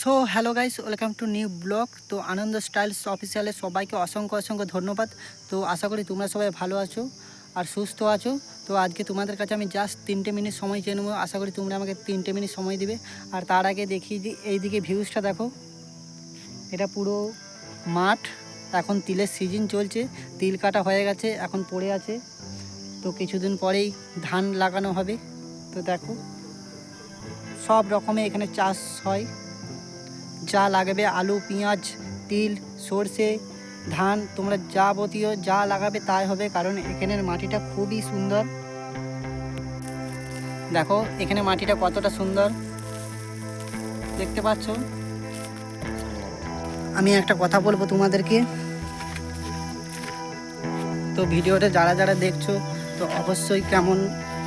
So hello guys welcome to new blog তো আনন্দ styles অফিসিয়ালে সবাইকে অসংখ্য অসংখ্য ধন্যবাদ। তো আশা করি তোমরা সবাই ভালো আছো আর সুস্থ আছো। তো আজকে তোমাদের কাছে আমি জাস্ট তিনটে মিনিট সময় চেয়ে নেব। আশা করি তোমরা আমাকে তিনটে মিনিট সময় দিবে। আর তার আগে দেখি যে এইদিকে ভিউজটা দেখো। এটা পুরো মাঠ। এখন তিলের সিজন চলছে। তিল কাটা হয়ে গেছে, এখন পড়ে আছে। তো কিছুদিন পরেই ধান লাগানো হবে। তো দেখো, সব রকমের এখানে চাষ হয়। যা লাগবে, আলু, পেঁয়াজ, তিল, সর্ষে, ধান, তোমরা যাবতীয় যা লাগাবে তাই হবে, কারণ এখানের মাটিটা খুবই সুন্দর। দেখো, এখানে মাটিটা কতটা সুন্দর। দেখতে পাচ্ছ? আমি একটা কথা বলব তোমাদেরকে। তো ভিডিওটা যারা যারা দেখছ, তো অবশ্যই কেমন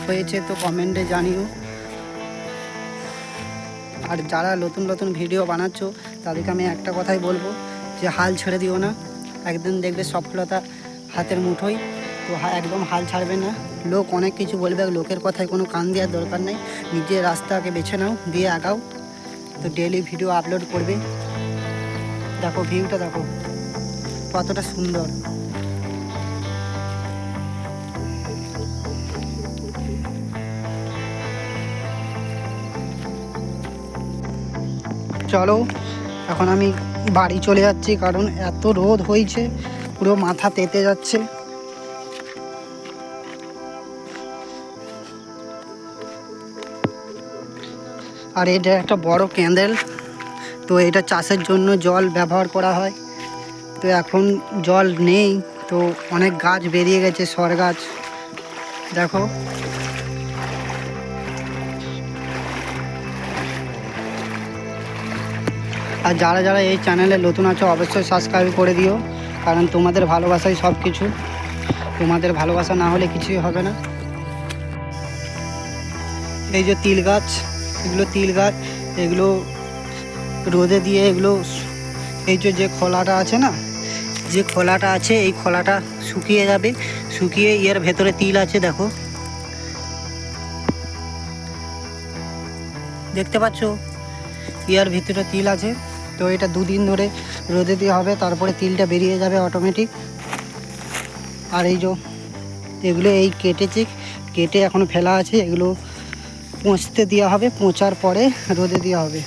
হয়েছে তো কমেন্টে জানিও। আর যারা নতুন নতুন ভিডিও বানাচ্ছ, তাদেরকে আমি একটা কথাই বলব যে হাল ছেড়ে দিও না। একদিন দেখবে সফলতা হাতের মুঠোই তো একদম হাল ছাড়বে না। লোক অনেক কিছু বলবে, লোকের কথায় কোনো কান দেওয়ার দরকার নেই। নিজের রাস্তাকে বেছে নাও, দিয়ে আগাও। তো ডেলি ভিডিও আপলোড করবে। দেখো ভিউটা দেখো। কতটা সুন্দর। চলো, এখন আমি বাড়ি চলে যাচ্ছি কারণ এত রোদ হয়েছে, পুরো মাথা তেতে যাচ্ছে। আর এটা একটা বড় ক্যান্ডেল, তো এটা চাষের জন্য জল ব্যবহার করা হয়। তো এখন জল নেই, তো অনেক গাছ বেরিয়ে গেছে, সর গাছ। দেখো আর যারা যারা এই চ্যানেলে নতুন আছো, অবশ্যই সাবস্ক্রাইব করে দিও। কারণ তোমাদের ভালোবাসাই সব কিছু তোমাদের ভালোবাসা না হলে কিছুই হবে না। এই যে তিল গাছ, এগুলো তিল গাছ, এগুলো রোদে দিয়ে এগুলো এই যে যে খোলাটা আছে না, যে খোলাটা আছে, এই খোলাটা শুকিয়ে যাবে। শুকিয়ে এর ভেতরে তিল আছে, দেখো। দেখতে পাচ্ছ? ইয়ার ভিতরে তিল আছে। তো এটা দুদিন ধরে রোদে দিয়ে হবে, তারপরে তিলটা বেরিয়ে যাবে অটোমেটিক আর এই যে এগুলো এই কেটেছি, কেটে এখন ফেলা আছে, এগুলো পচতে দেওয়া হবে, পচার পরে রোদে দেওয়া হবে।